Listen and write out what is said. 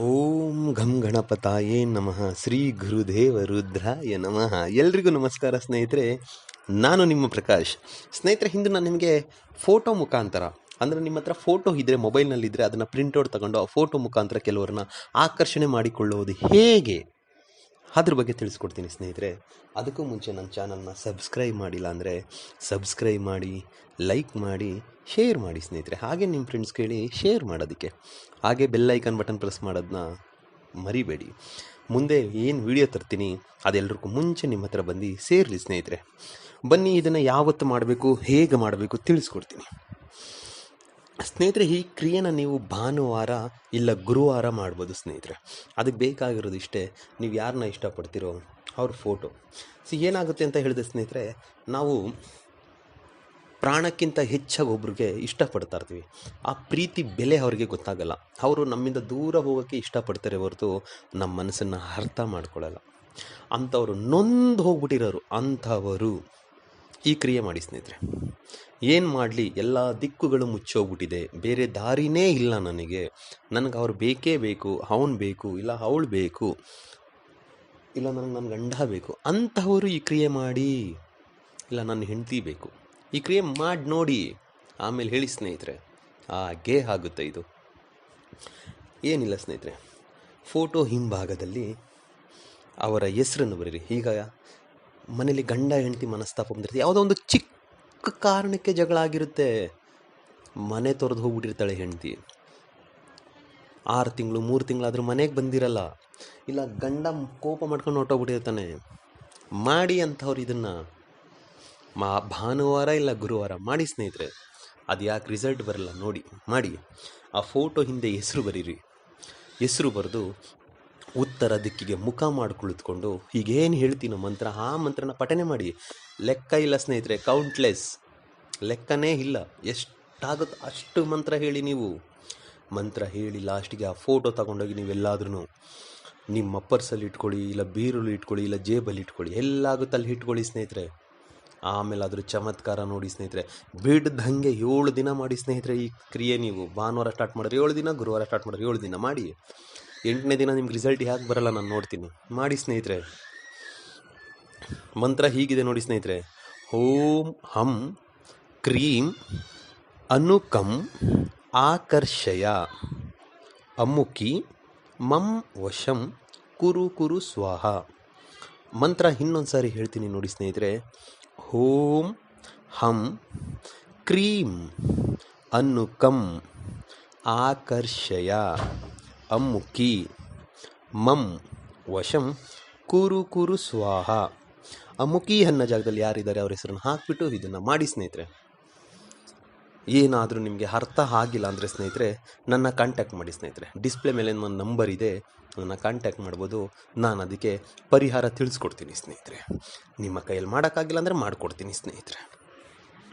ಓಂ ಘಂ ಗಣಪತಾಯೇ ನಮಃ. ಶ್ರೀ ಗುರುದೇವ ರುದ್ರಾಯ ನಮಃ. ಎಲ್ರಿಗೂ ನಮಸ್ಕಾರ ಸ್ನೇಹಿತರೆ. ನಾನು ನಿಮ್ಮ ಪ್ರಕಾಶ್. ಸ್ನೇಹಿತರೆ ಹಿಂದೆ ನಾನು ನಿಮಗೆ ಫೋಟೋ ಮುಖಾಂತರ, ಅಂದರೆ ನಿಮ್ಮ ಹತ್ರ ಫೋಟೋ ಇದ್ದರೆ ಮೊಬೈಲ್ನಲ್ಲಿದ್ದರೆ ಅದನ್ನು ಪ್ರಿಂಟೌಟ್ ತಗೊಂಡು ಆ ಫೋಟೋ ಮುಖಾಂತರ ಕೆಲವರನ್ನ ಆಕರ್ಷಣೆ ಮಾಡಿಕೊಳ್ಳುವುದು ಹೇಗೆ? ಅದ್ರ ಬಗ್ಗೆ ತಿಳಿಸ್ಕೊಡ್ತೀನಿ ಸ್ನೇಹಿತರೆ. ಅದಕ್ಕೂ ಮುಂಚೆ ನನ್ನ ಚಾನಲ್ನ ಸಬ್ಸ್ಕ್ರೈಬ್ ಮಾಡಿಲ್ಲ ಅಂದರೆ ಸಬ್ಸ್ಕ್ರೈಬ್ ಮಾಡಿ, ಲೈಕ್ ಮಾಡಿ, ಶೇರ್ ಮಾಡಿ ಸ್ನೇಹಿತರೆ. ಹಾಗೆ ನಿಮ್ಮ ಫ್ರೆಂಡ್ಸ್ ಕೇಳಿ ಶೇರ್ ಮಾಡೋದಕ್ಕೆ. ಹಾಗೆ ಬೆಲ್ ಐಕನ್ ಬಟನ್ ಪ್ರೆಸ್ ಮಾಡೋದನ್ನ ಮರಿಬೇಡಿ. ಮುಂದೆ ಏನು ವಿಡಿಯೋ ತರ್ತೀನಿ ಅದೆಲ್ಲರಿಗೂ ಮುಂಚೆ ನಿಮ್ಮ ಹತ್ರ ಬಂದು ಸೇರಲಿ ಸ್ನೇಹಿತರೆ. ಬನ್ನಿ ಇದನ್ನು ಯಾವತ್ತು ಮಾಡಬೇಕು, ಹೇಗೆ ಮಾಡಬೇಕು ತಿಳಿಸ್ಕೊಡ್ತೀನಿ. ಸ್ನೇಹಿತರೆ, ಈ ಕ್ರಿಯೆನ ನೀವು ಭಾನುವಾರ ಇಲ್ಲ ಗುರುವಾರ ಮಾಡ್ಬೋದು ಸ್ನೇಹಿತರೆ. ಅದಕ್ಕೆ ಬೇಕಾಗಿರೋದು ಇಷ್ಟೇ, ನೀವು ಯಾರನ್ನ ಇಷ್ಟಪಡ್ತೀರೋ ಅವ್ರ ಫೋಟೋ ಸೊ ಏನಾಗುತ್ತೆ ಅಂತ ಹೇಳಿದೆ ಸ್ನೇಹಿತರೆ, ನಾವು ಪ್ರಾಣಕ್ಕಿಂತ ಹೆಚ್ಚಾಗಿ ಒಬ್ರಿಗೆ ಇಷ್ಟಪಡ್ತಾ ಇರ್ತೀವಿ. ಆ ಪ್ರೀತಿ ಬೆಲೆ ಅವ್ರಿಗೆ ಗೊತ್ತಾಗಲ್ಲ. ಅವರು ನಮ್ಮಿಂದ ದೂರ ಹೋಗೋಕ್ಕೆ ಇಷ್ಟಪಡ್ತಾರೆ ಹೊರತು ನಮ್ಮ ಮನಸ್ಸನ್ನು ಅರ್ಥ ಮಾಡ್ಕೊಳ್ಳಲ್ಲ ಅಂಥವ್ರು ನೊಂದು ಹೋಗ್ಬಿಟ್ಟಿರೋರು, ಅಂಥವರು. ಈ ಕ್ರಿಯೆ ಮಾಡಿ ಸ್ನೇಹಿತರೆ. ಏನು ಮಾಡಲಿ, ಎಲ್ಲ ದಿಕ್ಕುಗಳು ಮುಚ್ಚೋಗ್ಬಿಟ್ಟಿದೆ. ಬೇರೆ ದಾರಿನೇ ಇಲ್ಲ ನನಗೆ. ನನಗೆ ಅವ್ರು ಬೇಕೇ ಬೇಕು, ಅವನು ಬೇಕು, ಇಲ್ಲ ಅವಳು ಬೇಕು, ಇಲ್ಲ ನನಗೆ ನನ್ನ ಗಂಡ ಬೇಕು. ಅಂಥವರು ಈ ಕ್ರಿಯೆ ಮಾಡಿ, ಇಲ್ಲ ನನ್ನ ಹೆಂಡತಿ ಬೇಕು. ಈ ಕ್ರಿಯೆ ಮಾಡಿ ನೋಡಿ. ಆಮೇಲೆ ಹೇಳಿ ಸ್ನೇಹಿತರೆ. ಹಾಗೇ ಆಗುತ್ತೆ ಇದು. ಏನಿಲ್ಲ ಸ್ನೇಹಿತರೆ. ಫೋಟೋ ಹಿಂಭಾಗದಲ್ಲಿ ಅವರ ಹೆಸರನ್ನು ಬರೀರಿ. ಈಗ ಮನೇಲಿ ಗಂಡ ಹೆಂಡತಿ ಮನಸ್ತಾಪ ಬಂದಿರ್ತದೆ ಯಾವುದೋ ಒಂದು ಚಿಕ್ಕ ಕಾರಣಕ್ಕೆ ಜಗಳ ಆಗಿರುತ್ತೆ. ಮನೆ ತೊರೆದು ಹೋಗ್ಬಿಟ್ಟಿರ್ತಾಳೆ ಹೆಂಡತಿ. ಆರು ತಿಂಗಳು, ಮೂರು ತಿಂಗಳಾದರೂ ಮನೆಗೆ ಬಂದಿರಲ್ಲ. ಇಲ್ಲ, ಗಂಡ ಕೋಪ ಮಾಡ್ಕೊಂಡು ಹೊಟ್ಟೋಗ್ಬಿಟ್ಟಿರ್ತಾನೆ ಮಾಡಿ ಅಂಥವ್ರು ಇದನ್ನು. ಮಾ, ಭಾನುವಾರ ಇಲ್ಲ, ಗುರುವಾರ. ಮಾಡಿ ಸ್ನೇಹಿತರೆ. ಅದು ಯಾಕೆ ರಿಸಲ್ಟ್ ಬರಲ್ಲ. ನೋಡಿ, ಮಾಡಿ. ಆ ಫೋಟೋ ಹಿಂದೆ ಹೆಸರು ಬರೀರಿ. ಹೆಸರು ಬರೆದು ಉತ್ತರ ದಿಕ್ಕಿಗೆ ಮುಖ ಮಾಡಿ ಕುಳಿತುಕೊಂಡು ಈಗೇನು ಹೇಳ್ತೀನೋ ಮಂತ್ರ, ಆ ಮಂತ್ರನ ಪಠನೆ ಮಾಡಿ. ಲೆಕ್ಕ ಇಲ್ಲ ಸ್ನೇಹಿತರೆ ಕೌಂಟ್ಲೆಸ್ ಲೆಕ್ಕನೇ ಇಲ್ಲ. ಎಷ್ಟಾಗುತ್ತೆ ಅಷ್ಟು ಮಂತ್ರ ಹೇಳಿ ನೀವು. ಮಂತ್ರ ಹೇಳಿ ಲಾಸ್ಟಿಗೆ ಆ ಫೋಟೋ ತಗೊಂಡೋಗಿ ನೀವೆಲ್ಲಾದ್ರೂ ನಿಮ್ಮ ಪರ್ಸಲ್ಲಿ ಇಟ್ಕೊಳ್ಳಿ, ಇಲ್ಲ ಬೀರಲ್ಲಿ ಇಟ್ಕೊಳ್ಳಿ, ಇಲ್ಲ ಜೇಬಲ್ಲಿ ಇಟ್ಕೊಳ್ಳಿ ಎಲ್ಲಾಗುತ್ತೆ ಅಲ್ಲಿ ಇಟ್ಕೊಳ್ಳಿ ಸ್ನೇಹಿತರೆ. ಆಮೇಲೆ ಅದ್ರ ಚಮತ್ಕಾರ ನೋಡಿ ಸ್ನೇಹಿತರೆ. ಬಿಡ್ದಂಗೆ ಏಳು ದಿನ ಮಾಡಿ ಸ್ನೇಹಿತರೆ ಈ ಕ್ರಿಯೆ ನೀವು. ಭಾನುವಾರ ಸ್ಟಾರ್ಟ್ ಮಾಡಿದ್ರೆ ಏಳು ದಿನ, ಗುರುವಾರ ಸ್ಟಾರ್ಟ್ ಮಾಡಿದ್ರೆ ಏಳು ದಿನ ಮಾಡಿ. ಎಂಟನೇ ದಿನ ನಿಮ್ಗೆ ರಿಸಲ್ಟ್ ಯಾಕೆ ಬರಲ್ಲ ನಾನು ನೋಡ್ತೀನಿ. ಮಾಡಿ ಸ್ನೇಹಿತರೆ. ಮಂತ್ರ ಹೀಗಿದೆ ನೋಡಿ ಸ್ನೇಹಿತರೆ. ಓಂ ಹಂ ಕ್ರೀಂ ಅನುಕಂ ಆಕರ್ಷಯ. ಅಮುಕಿ ಮಂ ವಶಂ ಕುರು ಕುರು ಸ್ವಾಹ. ಮಂತ್ರ ಇನ್ನೊಂದು ಸಾರಿ ಹೇಳ್ತೀನಿ ನೋಡಿ ಸ್ನೇಹಿತರೆ. ಓಂ ಹಂ ಕ್ರೀಂ ಅನುಕಂ ಆಕರ್ಷಯ. ಅಮ್ಮುಕಿ ಮಂ ವಶಂ ಕುರು ಕುರು ಸ್ವಾಹ. ಅಮ್ಮುಕಿ ಅನ್ನೋ ಜಾಗದಲ್ಲಿ ಯಾರಿದ್ದಾರೆ ಅವ್ರ ಹೆಸರನ್ನು ಹಾಕಿಬಿಟ್ಟು ಇದನ್ನು ಮಾಡಿ ಸ್ನೇಹಿತರೆ. ಏನಾದರೂ ನಿಮಗೆ ಅರ್ಥ ಆಗಿಲ್ಲ ಅಂದರೆ ಸ್ನೇಹಿತರೆ, ನನ್ನ ಕಾಂಟ್ಯಾಕ್ಟ್ ಮಾಡಿ ಸ್ನೇಹಿತರೆ. ಡಿಸ್ಪ್ಲೇ ಮೇಲೆ ಒಂದು ನಂಬರ್ ಇದೆ, ನನ್ನ ಕಾಂಟ್ಯಾಕ್ಟ್ ಮಾಡ್ಬೋದು. ನಾನು ಅದಕ್ಕೆ ಪರಿಹಾರ ತಿಳಿಸ್ಕೊಡ್ತೀನಿ ಸ್ನೇಹಿತರೆ. ನಿಮ್ಮ ಕೈಯಲ್ಲಿ ಮಾಡೋಕ್ಕಾಗಿಲ್ಲ ಅಂದರೆ ಮಾಡಿಕೊಡ್ತೀನಿ ಸ್ನೇಹಿತರೆ.